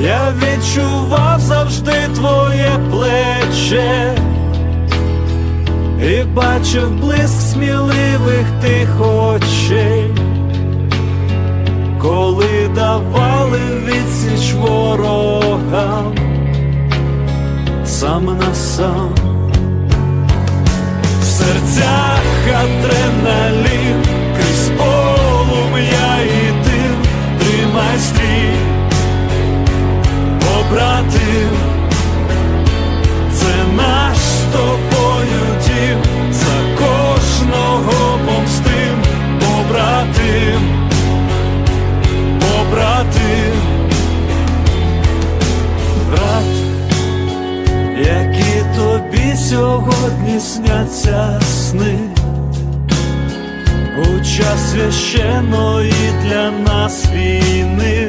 я відчував завжди твоє плече і бачив блиск сміливих тих очей, коли давали відсіч ворогам сам на сам. В серцях адреналін, крізь полум'я і дим, тримай стрій сьогодні сняться сни. У час священної для нас війни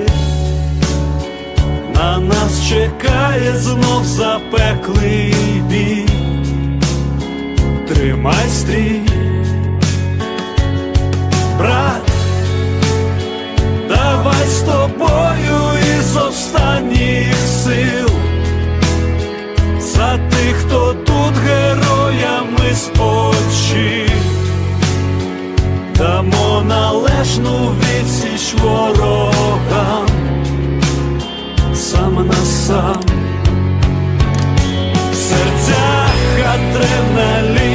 на нас чекає знов запеклий бій. Тримай стрій, брат, давай з тобою із останніх сил. Героями спочив, дамо належну відсіч ворогам сам на сам. В серцях адреналін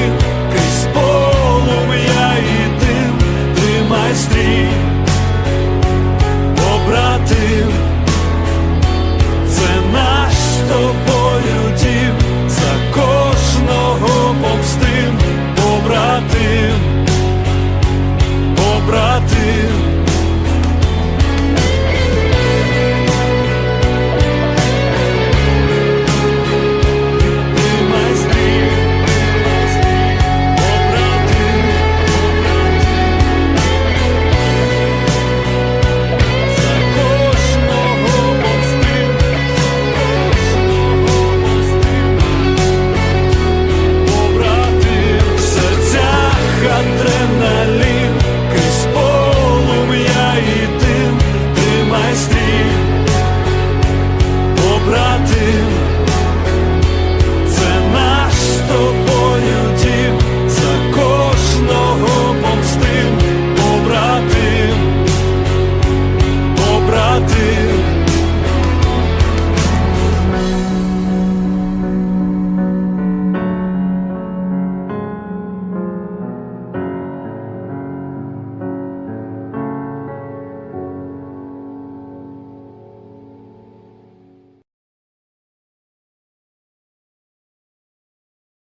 побратим, побратим.